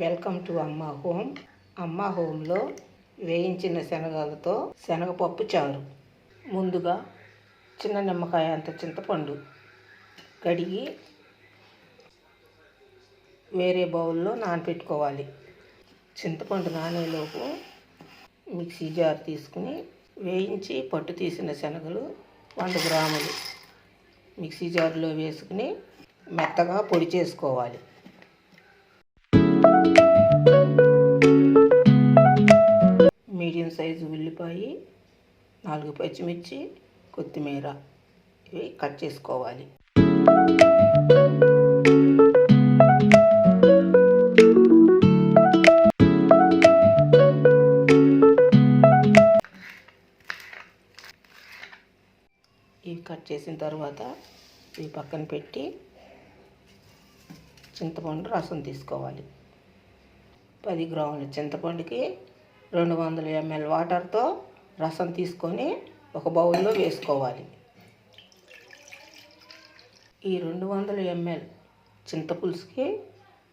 Welcome to అమ్మ home. అమ్మ హోమ్లో వేయించిన శనగలతో శనగపప్పు చారు. ముందుగా చిన్న నిమ్మకాయ అంత చింతపండు కడిగి వేరే బౌల్లో నానబెట్టుకోవాలి చింతపండు నానేలోపు మిక్సీ జార్ తీసుకుని వేయించి పట్టు తీసిన శనగలు వంద గ్రాములు. మిక్సీ జార్లో వేసుకుని మెత్తగా పొడి చేసుకోవాలి. నాలుగు పచ్చిమిర్చి కొత్తిమీర ఇవి కట్ చేసుకోవాలి. ఇవి కట్ చేసిన తర్వాత ఇవి పక్కన పెట్టి చింతపండు రసం తీసుకోవాలి. పది గ్రాముల చింతపండుకి రెండు వందల ఎంఎల్ వాటర్తో రసం తీసుకొని ఒక బౌల్లో వేసుకోవాలి. ఈ రెండు వందల ఎంఎల్ చింతపులుసుకి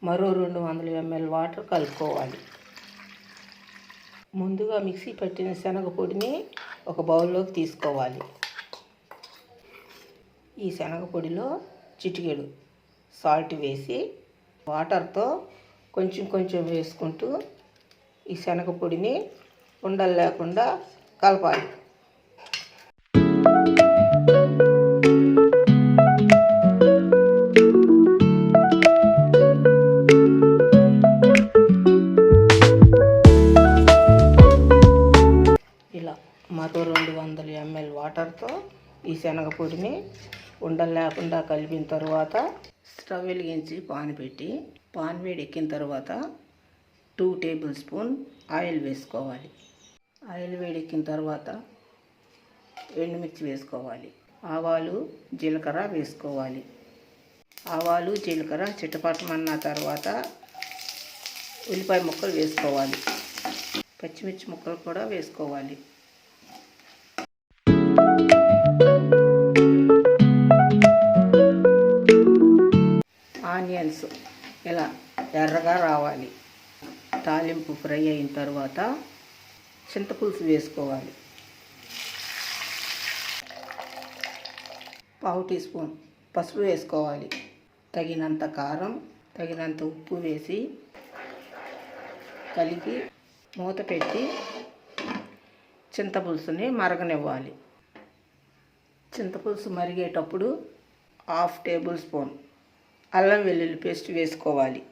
మరో రెండు వందల ఎంఎల్ వాటర్ కలుపుకోవాలి. ముందుగా మిక్సీ పెట్టిన శనగపొడిని ఒక బౌల్లోకి తీసుకోవాలి. ఈ శనగపొడిలో చిటికెడు సాల్ట్ వేసి వాటర్తో కొంచెం కొంచెం వేసుకుంటూ ఈ శనగపొడిని ఉండలు లేకుండా కలపాలి. ఇలా మరో రెండు వందల ఎంఎల్ వాటర్తో ఈ శనగపొడిని ఉండలు లేకుండా కలిపిన తర్వాత స్టవ్ వెలిగించి పాన్ పెట్టి పాన్ వేడెక్కిన తర్వాత టూ టేబుల్ స్పూన్ ఆయిల్ వేసుకోవాలి. ఆయిల్ వేడెక్కిన తర్వాత ఎండుమిర్చి వేసుకోవాలి. ఆవాలు జీలకర్ర వేసుకోవాలి. ఆవాలు జీలకర్ర చిట్టపట్టమన్న తర్వాత ఉల్లిపాయ ముక్కలు వేసుకోవాలి. పచ్చిమిర్చి ముక్కలు కూడా వేసుకోవాలి. ఆనియన్స్ ఇలా ఎర్రగా రావాలి. తాలింపు ఫ్రై అయిన తర్వాత చింతపులుసు వేసుకోవాలి. పావు టీ స్పూన్ పసుపు వేసుకోవాలి. తగినంత కారం తగినంత ఉప్పు వేసి కలిపి మూత పెట్టి చింతపులుసుని మరగనివ్వాలి. చింతపులుసు మరిగేటప్పుడు హాఫ్ టేబుల్ స్పూన్ అల్లం వెల్లుల్లి పేస్ట్ వేసుకోవాలి.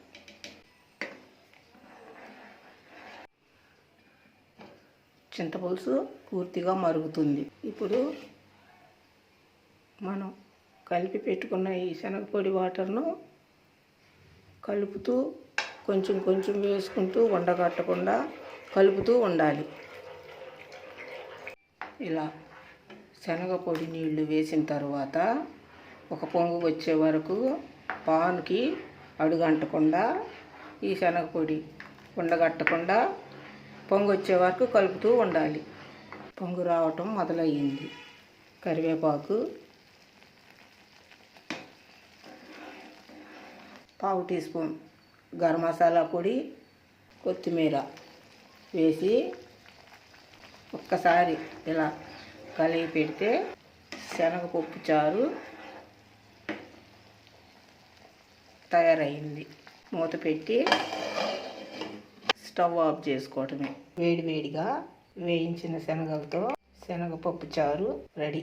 చింతపులుసు పూర్తిగా మరుగుతుంది. ఇప్పుడు మనం కలిపి పెట్టుకున్న ఈ శనగపొడి వాటర్ను కలుపుతూ కొంచెం కొంచెం వేసుకుంటూ ఉండగట్టకుండా కలుపుతూ ఉండాలి. ఇలా శనగపొడి నీళ్ళు వేసిన తర్వాత ఒక పొంగు వచ్చే వరకు పాన్కి అడుగంటకుండా ఈ శనగపొడి ఉండగట్టకుండా పొంగు వచ్చే వరకు కలుపుతూ ఉండాలి. పొంగు రావటం మొదలయ్యింది. కరివేపాకు పావు టీ స్పూన్ గరం మసాలా పొడి కొత్తిమీర వేసి ఒక్కసారి ఇలా కలిగి పెడితే శనగపప్పు చారు తయారైంది మూత పెట్టి స్టవ్ ఆఫ్ చేసుకోవటమే. వేడివేడిగా వేయించిన శనగలతో శనగపప్పు చారు రెడీ.